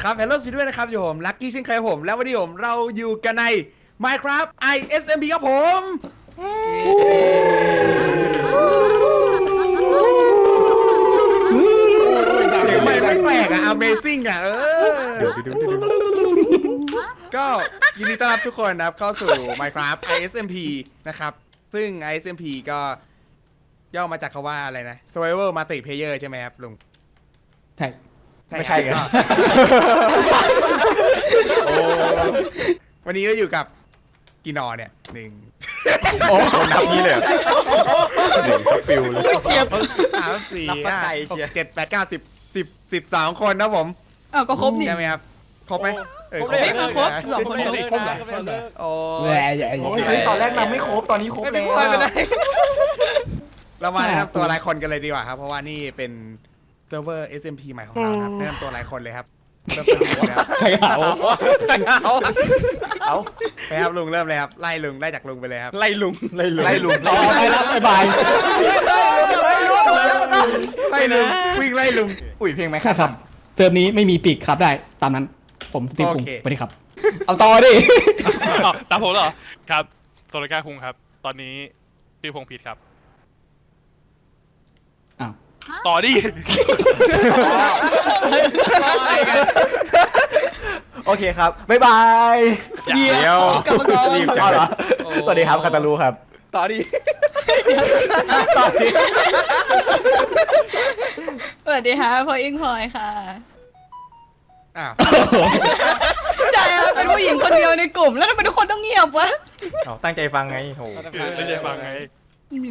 เอาละครับ Hello ซีด้วยนะครับอยู่ผมลักกี้เช่นเคยครับผม แล้ววันนี้ผมเราอยู่กันใน Minecraft ISMP ครับผม เสียงไม่ไม่แตกอะ Amazing อะเออ ก็ยินดีต้อนรับทุกคนนะครับเข้าสู่ Minecraft ISMP นะครับ ซึ่ง ISMP ก็ย่อมาจากคาว่าอะไรนะ Survival Multiplayer ใช่ไหมครับลุง ใช่ ไม่ใช่ไงก็วันนี้เราอยู่กับกินอเนี่ยหนึ่งโอ้คนนับนี้เลยเหรอหนึ่งก็ปิวเลยสามสี่นับว่าห้าไกลหเชียกเจ็ดแปดเก้าสิบสิบสิบสองคนนะผมอ้าวก็ครบนี่ ใช่ไหมครับครบไหมเออครบเลยนะครบสองคนครบครบเหรอครบเหรอโอ้แหละใหญ่โอ้ยตอนแรกเราไม่ครบตอนนี้ครบแล้ว เรามาแนะนำตัวรายคนกันเลยดีกว่าครับ เพราะว่านี่เป็น เซิร์ฟเวอร์ SMP ใหม่ของเรานะครับแนะนำตัวรายคนเลยครับเริ่มต้นที่ลุงเลยครับใครเอาเอาเอาไปครับลุงเริ่มเลยครับไล่ลุงไล่จากลุงไปเลยครับไล่ลุงไล่ลุงไล่ลุงต่อไปแล้วบ๊ายบายไล่ลุงวิ่งไล่ลุงอุ้ยเพลงไหมใช่ครับเซิร์ฟนี้ไม่มีปีกครับได้ตามนั้น ผมสตีฟคุงโอเคสวัสดีครับ เอาต่อดิอ้าวตามผมเหรอครับโซลกาคุงครับ ตอนนี้ชื่อพงผิดครับอ้าว ต่อดิ โอเคครับ บ๊ายบายเดี๋ยวกรรมกรรีบจังเหรอสวัสดีครับคาตาลูครับ ต่อดีต่อดีสวัสดีค่ะพออิงพลอยค่ะอ้าวใช่ค่ะเป็นผู้หญิงคนเดียวในกลุ่มแล้วทำไมทุกคนต้องเงียบวะ เอาตั้งใจฟังไงโหไม่ได้ฟังไง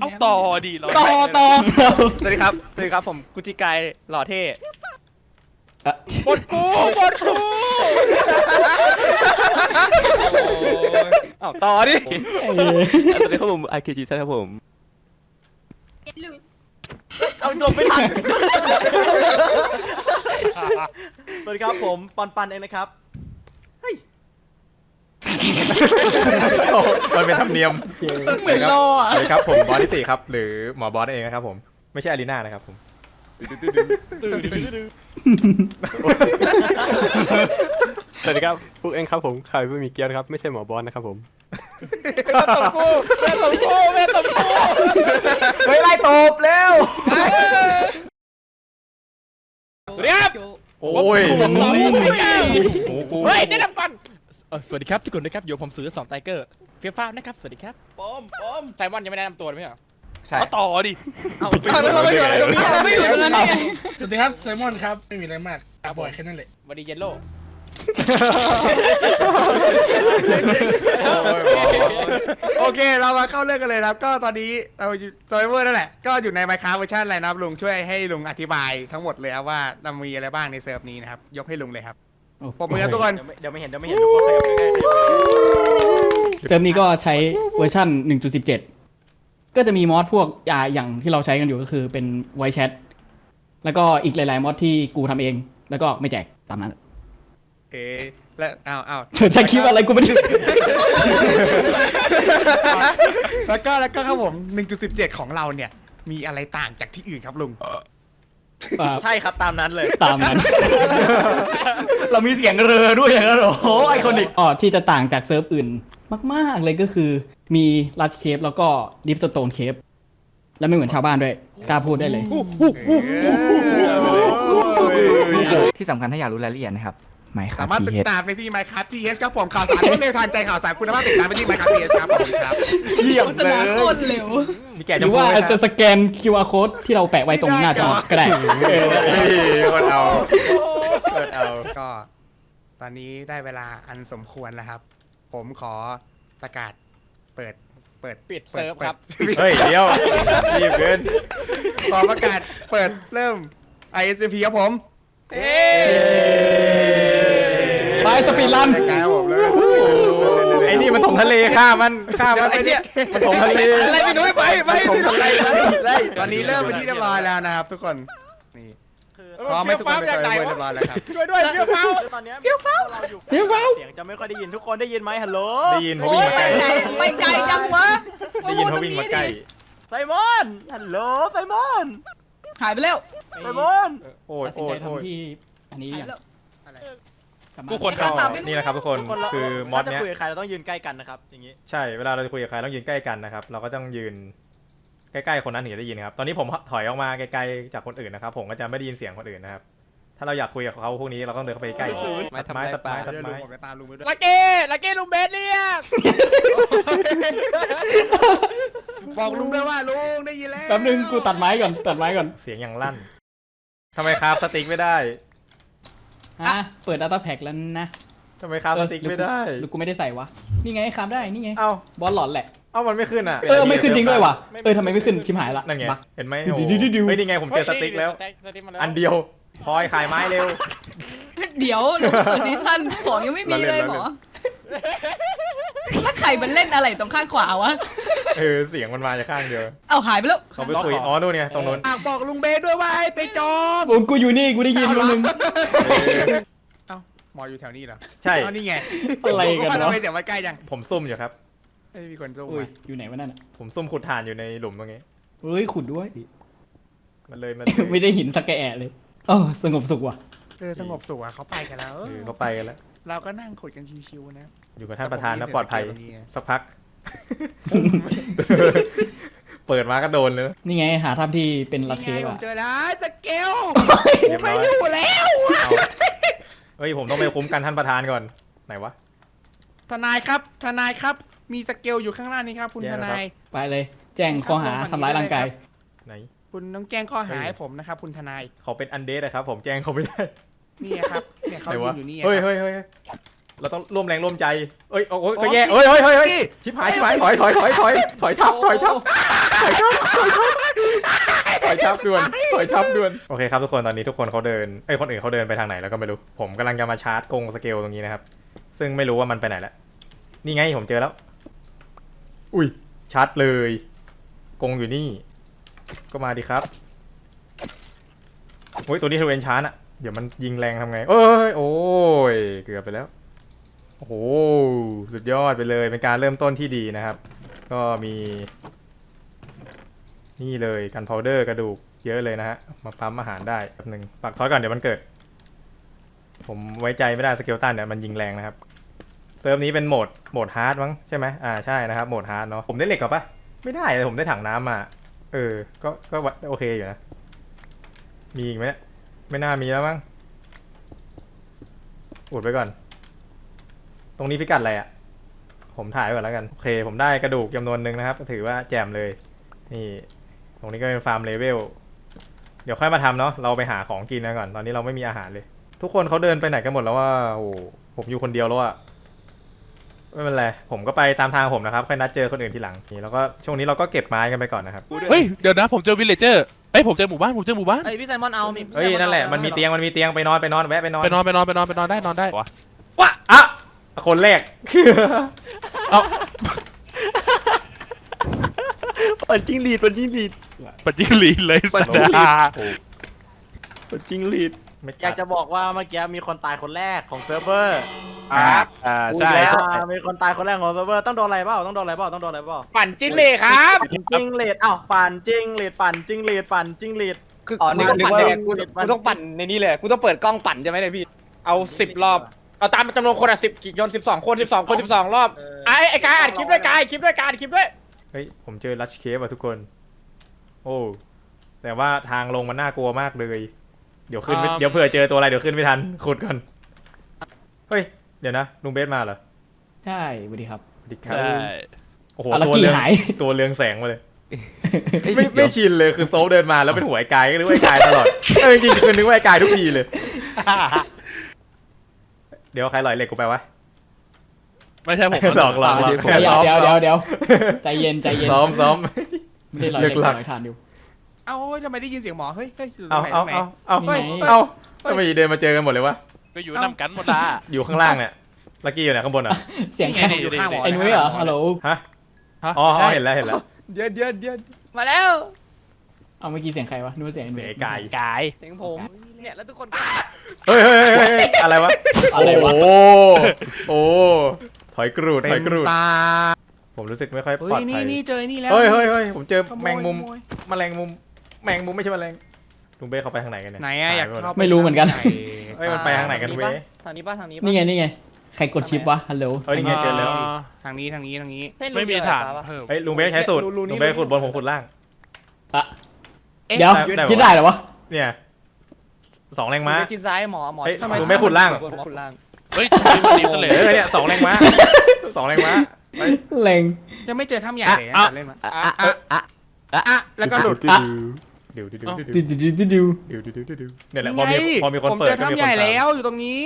เอาต่อดิเราต่อต่อสวัสดีครับสวัสดีครับผมกุจิกายหล่อเท่บทกูบทกูอ้าวต่อดิสวัสดีครับผมไอเคจีครับผมเอาจบไม่ทันสวัสดีครับผมปันปันเองนะครับเฮ้ย มันเป็นธรรมเนียมเหมือนรออะ สวัสดีครับผมบอสนิติครับ หรือหมอบอสนั่นเองนะครับผมไม่ใช่อารีนานะครับผมสวัสดีครับพวกเองครับผมใครไม่มีเกียร์ครับไม่ใช่หมอบอลนะครับผมเฮ้ยไล่ตบเร็วสวัสดีครับโอ้ยเฮ้ยแนะนำก่อน เออสวัสดีครับทุกคนนะครับอยู่ผมสือสองไทเกอร์เฟียฟ้านะครับ สวัสดีครับปอมปอมไซมอนยังไม่แนะนำตัวเลยไหมเหรอใช่เอาต่อดิ เอาเราไม่อยู่อะไรตรงนี้ไม่อยู่ตรงนั้นได้ไงสวัสดีครับไซมอนครับ ไม่มีอะไรมากอาบ่อยแค่นั้นแหละสวัสดีเยลโล่โอเคเรามาเข้าเรื่องกันเลยนะครับ ก็ตอนนี้เราอยู่ตัวเวอร์นั่นแหละ ก็อยู่ใน Minecraft เวอร์ชันอะไรนะครับลุงช่วยให้ลุงอธิบายทั้งหมดเลยครับว่าเรามีอะไรบ้างในเซิร์ฟนี้นะครับ ยกให้ลุงเลยครับ ปรบมือครับทุกคนเดี๋ยวไม่เห็นเดี๋ยวไม่เห็นทุกคนขยับใกล้ๆขยับใกล้เซิร์ฟนี้ก็ใช้เวอร์ชัน1.17 ก็จะมีมอดพวกอ่าอย่างที่เราใช้กันอยู่ก็คือเป็นไวแชทแล้วก็อีกหลาย ๆ มอดที่กูทำเอง แล้วก็ไม่แจกตามนั้นเอ๊ะแล้วอ้าวอ้าวใช้คลิปอะไรกูไม่ได้ แล้วก็แล้วก็ครับผม 1.17 ของเราเนี่ย มีอะไรต่างจากที่อื่นครับลุง อ่าๆใช่ครับตามนั้นเลย ตามนั้น เรามีเสียงเรือด้วยอย่างนั้นเหรอโอ้ไอคอนิกอ๋อที่จะต่างจากเซิร์ฟอื่น มาก ๆ เลยก็คือมีลัชเคปแล้วก็ดิฟสโตนเคปแล้วไม่เหมือนชาวบ้านด้วยกล้าพูดได้เลย ที่สำคัญถ้าอยากรู้รายละเอียดนะครับ หมายครัสาบมารถติทีดเอสตามไปที่ Minecraft TS ครับผมข่าวสารรวดเร็วทันใจข่าวสารคุณภาพติดตามไปที่ Minecraft TS ครับผมครับเยี่ยมโฆษเลณายโคตรเร็วมีแก่หจะรือพูดว่าไหมจะสแกน QR code ที่เราแปะไว้ตรงหน้าจอก็ได้เฮ้ยคนเอาคนเอา ก็ ตอนนี้ได้เวลาอันสมควรแล้วครับ ผมขอประกาศเปิดเปิดปิดเซิร์ฟครับ ปิดเฮ้ยเดี๋ยวรีบเกินขอประกาศเปิดเริ่ม ISP ครับผมไปสปีดรันรายการครับผมแล้วไอ้นี่มันถมทะเลฆ่ามันฆ่ามันไอ้เชี่ยมันถมทะเลอะไรไม่รู้ไปไปถมทะเลตอนนี้เริ่มเป็นที่เรียบร้อยแล้วนะครับ ทุกคนนี่พร้อมไหม่ทุกคนไปเจอเรียบร้อยแล้วครับช่วยด้วยเฟี้ยวฟ้าวตอนนี้เพียวเฝ้าเราอยู่เพียวเฝ้าเสียงจะไม่ค่อยได้ยินทุกคนได้ยินไหมฮัลโหลได้ยินเพราะโอ้วิ่งยมาไปใกล้ไกลไปไกลจังวะได้ยินเพราะวิ่งมาใกล้ไซมอนฮัลโหลไซมอนหายไปแล้วไซมอน โอ้ยตัดสินโอ้ใจยโอ้ยทำที่อันนี้หายอย่างไปแล้วอะไร กูควรข้าเข้าตามไม่รู้นี่นะครับทุกคนคนเราคือมอสถ้าจะเนี้ยคุยกับใครเราต้องยืนใกล้กันนะครับ อย่างนี้ ใช่เวลาเราจะคุยกับใครต้องยืนใกล้กันนะครับ เราก็ต้องยืนใกล้ๆคนนั้นถึงจะได้ยินครับ ตอนนี้ผมถอยออกมาไกลๆจากคนอื่นนะครับ ผมก็จะไม่ได้ยินเสียงคนอื่นนะครับ ถ้าเราอยากคุยกับเขาพวกนี้เราต้องเดินเข้าไปใกล้ตัดไม้ตัดไม้ตัดเดี๋ยวลุงไม้ผมจะตามลุงไปด้วยลักกี้ลักกี้ลุงเบสเรียกบอกลุงด้วยว่าลุงได้ยินแล้วแป๊บนึงกูตัดไม้ก่อนตัดไม้ก่อน เสียงอย่างลั่นทำไมครับสติ๊กไม่ได้ อะเปิด Data Pack แล้วนะทำไมครับสติ๊กไม่ได้หรือกูไม่ได้ใส่วะ นี่ไงคามได้ นี่ไง เอ้า บอลหลอนแหละ เอ้ามันไม่ขึ้นอะ เออ ไม่ขึ้นจริงด้วยว่ะ เออทำไมไม่ขึ้น ชิมหายละ นั่นไงบั๊กเห็นไหมดูโอ้ดูดูดูเฮ้ยนี่ไงผมเจอสติ๊กแล้วสติ๊กมาแล้ว อันเดียว พลอยขายไม้เร็ว เดี๋ยวหนูเปิดซีซั่นของยังไม่มีเลยหมอ แล้วใครมันเล่นอะไรตรงข้างขวาวะ เออเสียงมันมาจากข้างเดียวเอาหายไปแล้วเขาไปคุยอ๋อนู่นเนี่ยตรงนู้นอะบอกลุงเบสด้วยว่าให้ไปจองกูกูอยู่นี่กูได้ยินคนนึงเออเอ้าหมออยู่แถวนี้เหรอใช่ เอานี่ไงอะไรกันวะ ทำไมเสียงมันใกล้จังผมซุ่มอยู่ครับ ไม่มีคนสู้อุ้ยมาอยู่ไหนวะนั่นอะผมซุ่มขุดถ่านอยู่ในหลุมตรงนี้เฮ้ยขุดด้วย มันเลยมันไม่ได้หินสักแกะเลยเออสงบสุขว่ะ เออสงบสุขอะเขาไปกันแล้วเออเขาไปกันแล้ว เราก็นั่งคุยกันชิวๆนะ อยู่กับท่านประธานนะปลอดภัยแต่ผมมีเสียงสเกลตรงนี้ไงสักพัก เปิดมาก็โดนเลยนะนี่ไงหาทำที่เป็นลัดนี่เคไงฟผมอะเจอแล้วสเกลเรีกูยบร้ไม่อยอยู่แล้วเอาเฮ้ยผมต้องไปคุ้มกันท่านประธานก่อน ไหนวะ ทนายครับ ทนายครับ มีสเกลอยู่ข้างล่างนี้ครับ คุณแย่ทแล้วครับนาย ไปเลย แจ้งข้อหาทำร้ายร่างกาย ไหน คุณต้องแจ้งข้อหาเฮ้ยให้ผมนะครับ คุณทนาย เขาเป็นอันเดสนะครับ ผมแจ้งเขาไม่ได้ นี่ครับเนี่ยเขาไหนยืวะนอยู่นี่เฮ้ยครับเฮ้ยเฮ้ยเราต้องร่วมแรงร่วมใจเอ้ยโอ้โหโอ้ก็แย่พี่เฮ้ยเฮ้ยเฮ้ยเฮ้ยพี่ชิบหายชิบหายถอยถอยถอยถอยถอยทับถอยทับถอยทับถอยทับถอยทับด่วนถอยทับด่วนโอเคครับทุกคนตอนนี้ทุกคนเขาเดินไอ้ยคนอื่นเขาเดินไปทางไหนแล้วก็ไม่รู้ผมกำลังจะมาชาร์จกรงสเกลตรงนี้นะครับ ซึ่งไม่รู้ว่ามันไปไหนแล้วนี่ไงผมเจอแล้ว อุ้ยชาร์จเลยกรงอยู่นี่ ก็มาดีครับโอ้ยตัวนี้ทเวนชาร์จอะ เดี๋ยวมันยิงแรงทำไง เอ้ยโอ้ยเกือบไปแล้ว โอ้โหสุดยอดไปเลย เป็นการเริ่มต้นที่ดีนะครับ ก็มี นี่เลยกันพาวเดอร์กระดูกเยอะเลยนะฮะ มาปั๊มอาหารได้แป๊บหนึ่งปักทอยก่อนเดี๋ยวมันเกิด ผมไว้ใจไม่ได้สเกลตันเนี่ยมันยิงแรงนะครับ เซิร์ฟนี้เป็นโหมดโหมดฮาร์ดมั้งใช่ไหมอ่าใช่นะครับโหมดฮาร์ดเนาะ ผมได้เหล็กก่อปะไม่ได้เลยผมได้ถังน้ำมา เออ ก็ก็โอเคอยู่นะ มีอีกไหมเนี่ย ไม่น่ามีแล้วมั้งอุดไว้ก่อน ตรงนี้พิกัดอะไรอะ่ะ ผมถ่ายไว้ก่อนแล้วกัน โอเค ผมได้กระดูกจำนวนหนึ่งนะครับ ถือว่าแจ่มเลย นี่ ตรงนี้ก็เป็นฟาร์มเลเวล เดี๋ยวค่อยมาทำเนาะ เราไปหาของกินนะก่อน ตอนนี้เราไม่มีอาหารเลย ทุกคนเขาเดินไปไหนกันหมดแล้วว่า โอ้ผมอยู่คนเดียวแล้วอะไม่เป็นไร ผมก็ไปตามทางผมนะครับ ค่อยนัดเจอคนอื่นทีหลังนี่แล้วก็ช่วงนี้เราก็เก็บไม้กันไปก่อนนะครับ เฮ้ย เดี๋ยวนะ ผมเจอวิลเลเจอร์ เอ้ยผมเจอหมู่บ้านผมเจอหมู่บ้านเฮ้ยพี่ไซมอนเอามีเฮ้ยนั่นแหละมันมีเตียงมันมีเตียงไปนอนไปนอนแวะไปนอนไปนอนไปนอนไปนอนไปนอนได้นอนได้วะว้าอะคนแรก เอ้าเปิดจิ้งหรีดเปิดจิ้งหรีดปัจจิลีนเลยปัจจาเปิดจิ้งหรีดไม่อยากจะบอกว่าเมื่อกี้มีคนตายคนแรกของเซิร์ฟเวอร์ ครับอ่าใช่แล้วใช่มีคนตายคนแรกของเซิร์ฟเวอร์ต้องโดนอะไรเปล่าต้องโดนอะไรเปล่าต้องโดนอะไรเปล่าปั่นจิ้งเหล่ครับจิ้งหรีดอ้าวปั่นจิ้งหรีดปั่นจิ้งหรีดปั่นจิ้งหรีดคืออ๋อนี่ก็นึกปั่นว่าแดงกูนึกกูว่าต้องปั่นในนี้เลยกูต้องเปิดกล้องปั่นใช่ไหมเนี่ยพี่ เอาสิบรอบ เอาตามจำนวนคนอะสิบกี่คนสิบสองคนสิบสองคนสิบสองรอบไอ้ไอ้กายอัดคลิปด้วยกายคลิปด้วยกายอัดคลิปด้วยเฮ้ยผมเจอลัชเคฟอะทุกคน โอ้แต่ว่าทางลงมันน่ากลัวมากเลย เดี๋ยวขึ้นไม่อ่าเดี๋ยวเผื่อเจอตัวอะไรเดี๋ยวขึ้นไม่ทันขุดก่อนเฮ้ย เดี๋ยวนะลุงเบสมาเหรอใช่สวัสดีครับ สวัสดีครับโอ้โหอะลัคตัวกี้เรืองหาย ตัวเรืองแสงมาเลย ไม่ไม่ชินเลยคือโซลเดินมาแล้วเป็นหัวไอ้กายก็นึกว่าไอ้กายตลอดเออจริงๆคือนึกว่าไอ้กายทุกทีเลย เดี๋ยวใครลอยเหล็กกูไปวะ ไม่ใช่ผมหลอกหลอกหลอก เดี๋ยวเดี๋ยวเดี๋ยวเดี๋ยวใจเย็นใจเย็นซ้อมซ้อม ไม่ได้ลอยเลิเล็กกหลักลอยทานอยู่ เอ้าทำไมได้ยินเสียงหมอ เฮ้ยเฮ้ยอยู่ตรเอางไหนตเอารงไหน เอาเอานี่ไงเอาทำไมเดินมาเจอกันหมดเลยวะ ก็อยู่นำกันหมดละอยู่ข้างล่างเนี่ยลักกี้อยู่ไหนข้างบนอะเสียงนี่ไงแค่เนี่ยอยู่ข้างหมอไอ้นุ้ยเหรอฮัลโหลฮะอ๋ออ๋อเห็นแล้วเห็นแล้วเดี๋ยวเดี๋ยวเดี๋ยวมาแล้วเอาเมื่อกี้เสียงใครวะนึกว่าเสียงไอ้นุ้เสียยไอ้กายกายเสียงผมเนี่ยแล้วทุกคนก็เฮ้ยเฮ้ยเฮ้ยเฮ้ยอะไรวะอะไรวะโอ้โอ้ถอยกรูดถเต็อยมกรูดตาผมรู้สึกไม่ค่อยเฮ้ปลอดยนี่ภัยนี่เจอนี่แล้วเฮ้ยเฮ้ยเฮ้ยผมเจอขโยแมงมุมขโยแมลงมุมแมงมุมไม่ใช่แมลง ลุงเบ้เขาไปทางไหนกันเนี่ยไหนอะอยากหไปมดเข้าไม่รู้เหมือนกันไปเฮ้ยมันไปทางไหนกันเว้ยทางนี้ป่ะทางนี้นี่ไงนี่ไงใครกดชิปวะฮัลโหลเฮ้ยนี่ไงเจอแล้วทางนี้ทางนี้ทางนี้ไม่มีฐานเพิ่มเฮ้ยลุงเบ้ใช้สูตรลุงเบ้ขุดบนผมขุดล่าง อะเดี๋ยวได้ได้คิดได้เหรอวะเนี่ยสองแรงม้า ชิดซ้ายหมอหมอเฮ้ยลุงเบ้ขุดล่าง หมอขุดล่างเฮ้ยทำไมมันดีเสลเออเนี่ยสองแรงม้าสองแรงม้าไปแรงยังไม่เจอถ้ำใหญ่เลยอะนะเล่นมาอะอะอะอะแล้วก็หลุด อะ ดิวดิวดิวดิดิววดิวดิวดิวดิวดิวดิวดิวเนี่ยแหละพอมีพอมีคนเปิเจดอก็มีถ้ำคใหญ่ตามแล้วอยู่ตรงนี้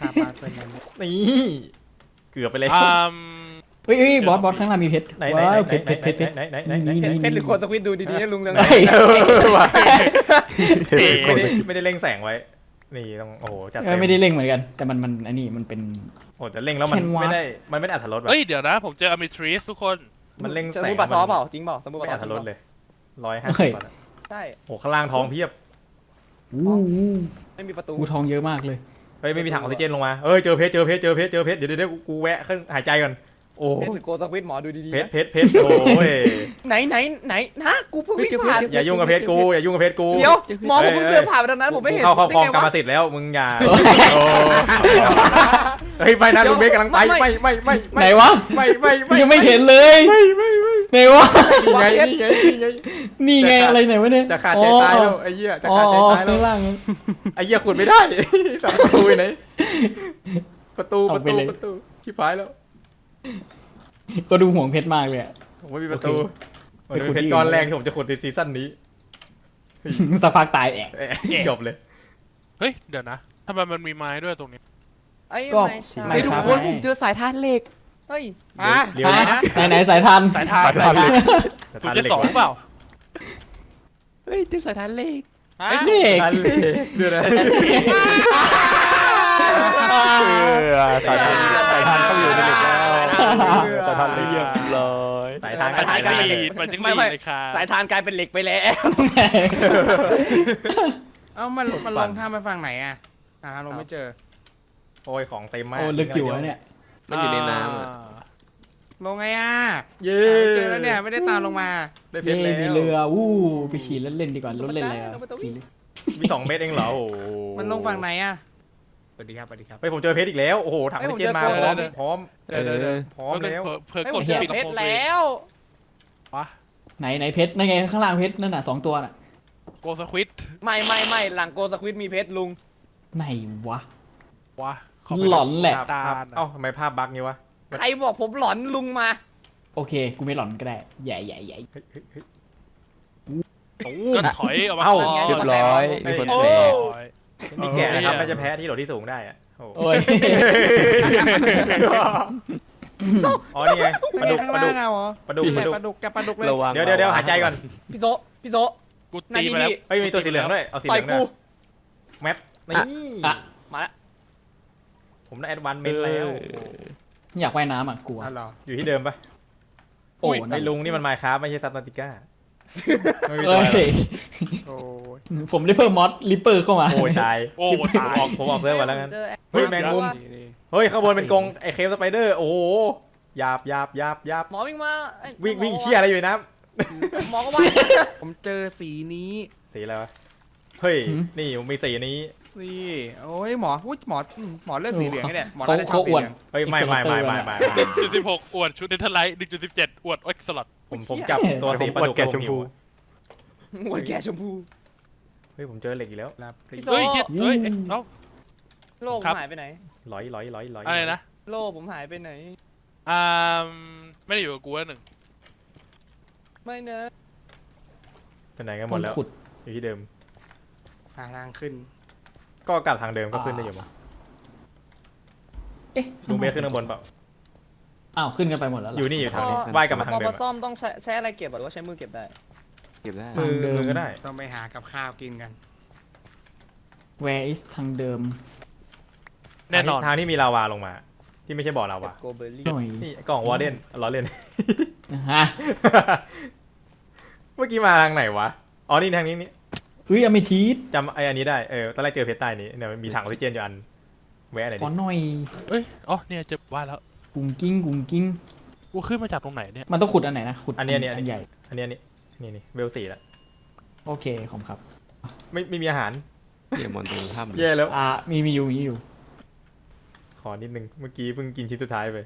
ครับมาเพื่อนนั้นนี่เกือบไปเลยอืมเฮ้ยเฮ้ยบอสบอสข้างล่างมีเพชรไหนไหนว้าวเพชรเพชรเพชรเพชรไหนไหนไหนไหนนี่ไหนเพชรหรือโคตรสควิตดูดีๆนะลุงเรื่องเฮ้ยเออว่ะไม่ได้ไม่ได้เล่งแสงไว้ นี่ต้องโอ้โหจัดเอเต็อมไม่ได้เล่งเหมือนกัน แต่มันมันอันนี้มันเป็น โอ้แต่เล่งแล้วมันแคนวาส ไม่ได้มันไม่ได้อัตรสแบบเฮ้ยเดี๋ยวนะ ผมเจออมิทรีสทุกคน มันเล่งแสแสมุงดปะซอเปล่าจริงเปล่าสมุดไม่ปะซออัตรถรสเลยร้อยห้าเฮ้สิยบาทอะ ใช่ โอ้ข้างล่างท้องเพียบอู้หูไม่มีประตู กูทองเยอะมากเลย เฮ้ยไม่มีถังออกซิเจนลงมาเอ้ยเจอเพชรเจอเพชรเจอเพชรเจอเพชรเดี๋ยวเดี๋ยวเดี๋ยวกูกูแวะขึ้นหายใจก่อนโอ้เพชรหรือโคตรสควิตหมอดูดีๆเพชรนะเพชรเพชรโอ้ยไหนไหนไหนนะกูเพิ่งวิ่งผ่านอย่ายุ่งกับเพชรกูอย่ายุ่งกับเพชรกู เดี๋ยวหมอผมเพิ่งเดินผ่านไปตรงนั้นผมไม่เห็นเข้าครอบครองได้กรรมไวะสิทธิ์แล้วมึงอย่าโอ้เฮ้ยไปนะลุงเบสกำลังไปไม่ไม่ไม่ไหนวะไม่ไม่ไม่ยังไม่เห็นเลย ไหนวะนี่ไงนี่ไงนี่ไง นี่ไงอะไรไหนวะเนี่ยจะขาดใจตายแล้วไอ้เหี้ยจะอ๋อขาดใจอ๋อตายแล้ข้าวงล่างนั้น ไอ้เหี้ยขุดไม่ได้สับประตูอยู่ไหนประตูปเอาระไปตูเลย ประตูชิบหายแล้วก็ดูห่วงเพชรมากเลยอะ ผมไม่มีประตูโอมันเค เป็นเพชรก้อนแรกที่ผมจะขุดในซีซั่นนี้สักพักตายแอกเอ๊ะจบเลยเฮ้ย เดี๋ยวนะทำไมมันมีไม้ด้วยตรงนี้ ไอ้ก็ ไม่ใช่ไม่เฮ้ยทุกครับคนผมเจอสายทานเหล็ก เฮ้ยอะเลี้ยวฮะไหนไหนสายทัน สายทานสายทานเหล็กศูนย์เจ็ดสองเปล่า เฮ้ยเจอสายทานเหล็กอะนี่เอกสายทานเหล็กเดี๋ยวนะสายทานสายทานเข้าอยู่ในเหล็กแล้วสายทานเหล็กเรียบร้อยสายทานสายทานสายก็ทานเหล็ดีกมันจึงดีเลยค่ะสายทานกลายเป็นเหล็กไปแล้ว เอ้ามันมันลงท่าไปฝั่งไหนอะอ่าลงไม่เจอโอ้ยของเต็มมากโอ้ลึกอยู่วะเนี่ย มันอยู่ในน้ำลงไงอะเย้หาไม่เจอแล้วเนี่ยไม่ได้ตามลงมา ได้เพเย่ชรแล้วมีเรืออู้ไปขี่เล่นๆดีกว่ารถเล่นอะไรอะขี่เล่นมีสองเม็ดเองเหรอโอ้โหมันลงฝั่งไหนอะสวัสดีครับสวัสดีครับเฮ้ยผมเจอเพชรอีกแล้ว โอ้โห ถังออกซิเจนมาพร้อมพร้อมเดี๋ยวเดี๋ยวเดี๋ยวพร้อมแล้ว เผื่อกดเฮ้ยผมเจอปิดเพชรโปแล้ววะไหนไหนเพชรนั่นไงข้างล่างเพชรนั่นน่ะสองตัวน่ะโกสควิดไม่ไม่ไม่หลังโกสควิตมีเพชรลุงไหนวะวะ หลอนแหละ ภาพภาพเอ้าทำไมภาพบั๊กงี้วะ ใครบอกผมหลอนลุงมา โอเค กูไม่หลอนก็ได้ ใหญ่ใหญ่ใหญ่เฮ้ยเฮ้ยเฮ้ย ก็ถอยออกมาเอ้า ก่อนเรียบร้อยมีคนโอ้แพ้ยนี่แกะนะครับเออไม่จะแพ้ที่โหลดที่สูงได้อะโอ้โหโอ้ย อ๋อนี่ไงปลาดุกข้างปลาดุล่ากงเอาเหรอปลาดุกปลาดุกปลาดุกกับปลาดุกเลยระวังเดี๋ยวเดี๋ยวเดี๋ยวหายใจก่อนพี่โซพี่โซกูตีไปแล้วนี่เฮ้ยมีตัวสีเหลืองด้วยเอาสีเหต่อลืยองด้วกูยแมปนี่ อะ มาละ ผมได้แอดวานเมนแล้ว อยากว่ายน้ำอะกลัว อ๋อเหรอ อยู่ที่เดิมปะโอ้ไอ้นั่นลุงนี่มันไมค์ครับไม่ใช่ซับนาติก้าไม่มีเอ้ตัวยโอ้ย ผมได้เพิ่มมอสลิปเปอร์เข้ามา โอ้ยตายโอ้ผมตาย ออกผมออกเซิร์ฟก่อนแล้วกันเจอเฮ้ยแมงมุมดีดีเฮ้ยข้างบนเป็นกรงไอ้เคฟสไปเดอร์ โอ้โหหยาบหยาบหยาบหยาบหมอวิ่งมาไอ้วิ่งวิ่งหมอเชี่ยอะไรอยู่ในน้หมอก็ว่าผมเจอสีนี้ำสีอะไรวะ เฮ้ยนี่ผมมีสีนี้ นี่โอ้ยหมออุ้ยหมออืมหมอเลือดสีเหลืองไงเนี่ยหมอเขาน่าจะชอบเขาสีอ้วนเหลืองเฮ้ยไม่ไม่ไม่ไม่ไม่ไม่จุดสิบหกอวดชุดเนเธอร์ไลท์หนึ่งจุดสิบเจ็ดอวดเอ็กซ์ลอดผมผมจับตัวสีปลาดุกกับผมหิวหัวแก่ชมพูเฮ้ยผมเจอเหล็กอีกแล้วครับพี่โซเฮ้ยเหี้ยเฮ้ยเอ๊ะเอ้า โลกผครัมบหายไปไหน ร้อยร้อยร้อยร้อยอะไรนะโลกผมหายไปไหน อ่าไม่ได้อยู่กับกูแล้วหนึ่งไม่นะเป็นไหนกันหคมดนแล้ว ขุดอยู่ที่เดิมหาทางขึ้น ก็กลับทางเดิมก็ขึ้นได้อยู่มั้งเอ๊ะลุงเบสขึ้นข้างบนเปล่าอ้าวขึ้นกันไปหมดแล้วเหรออยู่นี่อยู่ทางนี้ว่ายกลับมาทางพอเดิพอมซ่อมต้องใช้ใช้อะไรเก็บหรือว่าใช้มือเก็บได้ เก็บได้มือมือก็ได้ ต้องไปหากับข้าวกินกัน Where is ทางเดิมแน่นอน ทางที่มีลาวาลงมา ที่ไม่ใช่บ่อลาวา โกเบอร์รี่หน่อยนี่กล่องวอร์เดนล้อเล่นฮะ เมื่อกี้มาทางไหนวะ อ๋อ นี่ทางนี้นี่ เฮ้ยอเมทีสจำไอ้อันนี้ได้ เออ ตอนแรกเจอเพชรใต้นี้เนี่ยมันมีถังออกซิเจนอยู่อัน แวะหน่อยขอดิหน่อยเอ้ย อ๋อ เนี่ยเจอว่าแล้ว กุ้งกิ้งกุ้งกิ้ง กูขึ้นมาจากตรงไหนเนี่ย มันต้องขุดอันไหนนะขุดอันนี้อันนี้อันอันนี้ใหญ่อันนี้อันนี้นี่นี่เวลสี่ละ โอเคขอบคุณครับไม่ไม่มีอาหาร เกมมอนตรงถ้ำแย่แล้ว อ่ามีมีอยู่มีอยู่ขอนิดนึง เมื่อกี้เพิ่งกินชิ้นสุดท้ายไป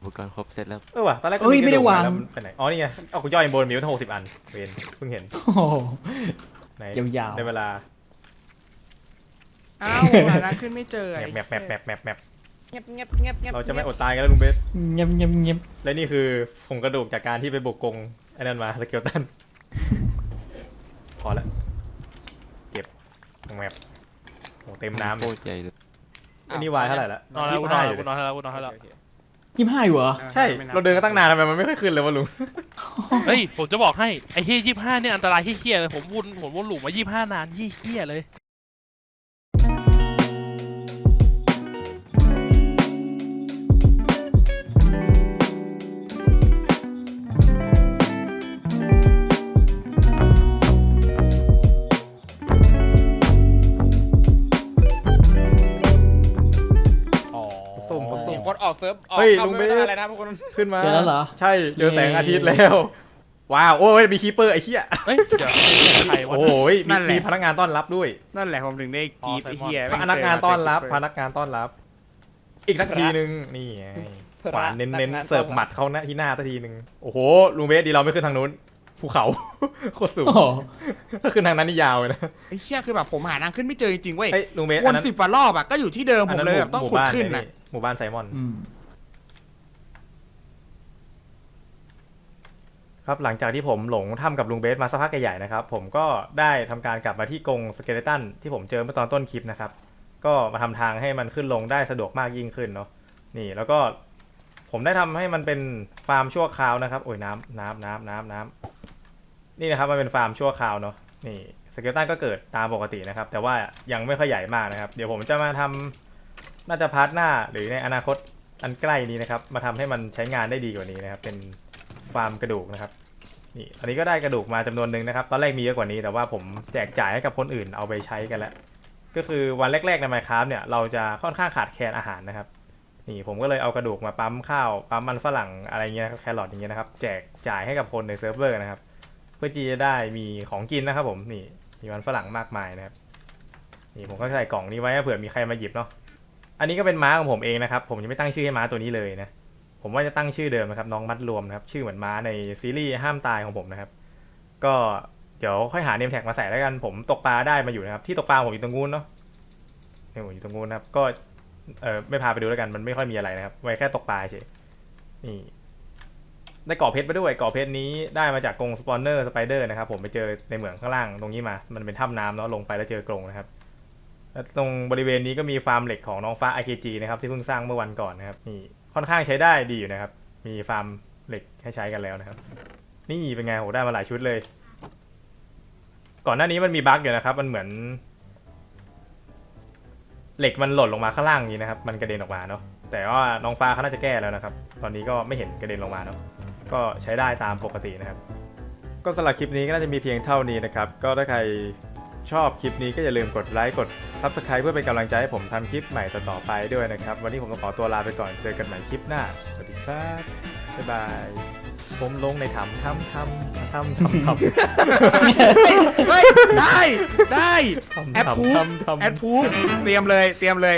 อุปกรณ์ครบเสร็จแล้ว เออว่ะ ตอนแรกก็เอ้ยไม่ได้วางกระกไปไหน อ๋อ นี่ไงเอากูย่อยบนมีตั้งหกสิบอัน เวนเพิ่งเห็นโอ้โห ไหนยาวๆได้เวลาอ้าวหาทางขึ้นไม่เจอแมปแมปแมปแมปแมปเงียบเงียบเงียบเงียบเราจะไม่อดตายกันแล้วลุงเบสเงียบเงียบเงียบและนี่คือผงกระดูกจากการที่ไปบุกกรงไอ้นั่นมาสเกลตันพอละเก็บแมปโอ้เต็มน้ำโคตรใหญ่เลยอันนี้วายเท่าไหร่ละนอนแล้วยี่กูสิบนอห้านอแล้วยู่กูนอนแล้วกูนอนแล้ว ยี่ห้าอยู่เหรอ ใช่ เราเดินกันตั้งนานทำไมมันไม่ค่อยขึ้นเลยวะลุง เฮ้ย ผมจะบอกให้ ไอ้เฮียยี่ห้าเนี่ยอันตรายเฮี้ยๆเลย ผมวนผมวนหลุมมายี่ห้านานเฮี้ยๆเลย ซิร์ฟออกเฮ้ยเข้าลุงไม่เบสได้อะไรนะพวกคนขึ้นมาเจอแล้วเหรอใช่เจอแสงเย้อาทิตย์แล้ว ว้าวโอ้ยมีคีเปอร์ไอ้เชี่ยเฮ้ยเดี๋ยวใครวะ โอ้ยมีมีพนักงานต้อนรับด้วยนั่นแหละผมถึงได้กรีดอ๋อไอ้เหี้ยพนักงานต้อนรับพนักงานต้อนรับ อีกสักทีนึงนี่ไงขวานเน้นๆเสิร์ฟหมัดเขาหน้าที่หน้าสักทีนึงโอ้โหลุงเบสดีเราไม่ขึ้นทางนู้นภูเขา โคตรสูงโอ้โหถ้าขึ้นทางนั้นนี่ยาวเลยนะไอ้เหี้ยคือแบบผมหาทางขึ้นไม่เจอจริงๆเว้ยเอ้ยลุงเบสวอันนนั้นสิบกว่ารอบอะก็อยู่ที่เดิมอัผนมนั้นเลยหแบบต้องขุดบ้านขึ้นไอ้อะหมู่บ้านไซมอนอืม ครับหลังจากที่ผมหลงถ้ำกับลุงเบสมาสักพักใหญ่ๆนะครับ ผมก็ได้ทำการกลับมาที่กรงสเกเลตันที่ผมเจอเมื่อตอนต้นคลิปนะครับ ก็มาทำทางให้มันขึ้นลงได้สะดวกมากยิ่งขึ้นเนาะนี่แล้วก็ผมได้ทำให้มันเป็นฟาร์มชั่วคราวนะครับ โอ้ยน้ำน้ำน้ำน้ำน้ำนี่นะครับมันเป็นฟาร์มชั่วคราวเนาะนี่สเกเลตันก็เกิดตามปกตินะครับ แต่ว่ายังไม่ค่อยใหญ่มากนะครับ เดี๋ยวผมจะมาทำน่าจะพาร์ทหน้าหรือในอนาคตอันใกล้นี้นะครับ มาทำให้มันใช้งานได้ดีกว่านี้นะครับ เป็น ฟาร์มกระดูกนะครับนี่อันนี้ก็ได้กระดูกมาจำนวนหนึ่งนะครับ ตอนแรกมีเยอะกว่านี้แต่ว่าผมแจกจ่ายให้กับคนอื่นเอาไปใช้กันแล้ว ก็คือวันแรกๆใน Minecraft เนี่ยเราจะค่อนข้างขาดแคลนอาหารนะครับนี่ผมก็เลยเอากระดูกมาปั๊มข้าวปั๊มมันฝรั่งอะไรเงี้ยนะครับแครอทอย่างเงี้ยนะครับแจกจ่ายให้กับคนในเซิร์ฟเวอร์นะครับ เพื่อที่จะได้มีของกินนะครับผมนี่มีมันฝรั่งมากมายนะครับนี่ผมก็ใส่กล่องนี้ไว้เผื่อมีใครมาหยิบเนาะอันนี้ก็เป็นม้าของผมเองนะครับ ผมยังไม่ตั้งชื่อให้ม้าตัวนี้เลยนะ ผมว่าจะตั้งชื่อเดิมนะครับ น้องมัดรวมนะครับ ชื่อเหมือนม้าในซีรีส์ห้ามตายของผมนะครับ ก็เดี๋ยวค่อยหาเนมแท็กมาใส่แล้วกัน ผมตกปลาได้มาอยู่นะครับ ที่ตกปลาผมอยู่ตรงนู้นเนาะนี่ผมอยู่ตรงนู้นนะครับ ก็เออไม่พาไปดูแล้วกันมันไม่ค่อยมีอะไรนะครับ ไว้แค่ตกปลาเฉยนี่ได้กาะเพชรไปด้วยกาะเพชรนี้ได้มาจากกรงสปอนเนอร์สไปเดอร์นะครับ ผมไปเจอในเหมืองข้างล่างตรงนี้มา มันเป็นถ้ำน้ำเนาะลงไปแล้วเจอกรงนะครับตรงบริเวณนี้ก็มีฟาร์มเหล็กของน้องฟ้า IKG นะครับที่เพิ่งสร้างเมื่อวันก่อนนะครับนี่ ค่อนข้างใช้ได้ดีอยู่นะครับ มีฟาร์มเหล็กให้ใช้กันแล้วนะครับ นี่เป็นไงโหได้มาหลายชุดเลย ก่อนหน้านี้มันมีบั๊กอยู่นะครับ มันเหมือน เหล็กมันหล่นลงมาข้างล่างนี้นะครับ มันกระเด็นออกมาเนาะแต่ว่าน้องฟ้าเขาน่าจะแก้แล้วนะครับ ตอนนี้ก็ไม่เห็นกระเด็นลงมาเนาะก็ใช้ได้ตามปกตินะครับ ก็สำหรับคลิปนี้ก็น่าจะมีเพียงเท่านี้นะครับ ก็ถ้าใคร ชอบคลิปนี้ก็อย่าลืมกดไลค์กด Subscribe เพื่อเป็นกำลังใจให้ผมทำคลิปใหม่ต่อๆไปด้วยนะครับ วันนี้ผมก็ขอตัวลาไปก่อนเจอกันใหม่คลิปหน้า สวัสดีครับ บ๊ายบาย ผมลงในถ้ำถ้ำถ้ำถ้ำถ้ำถ้ำ เฮ้ยได้ได้ทำแอดพูทำทำทำแอดพูเตรียมเลยเตรียมเลย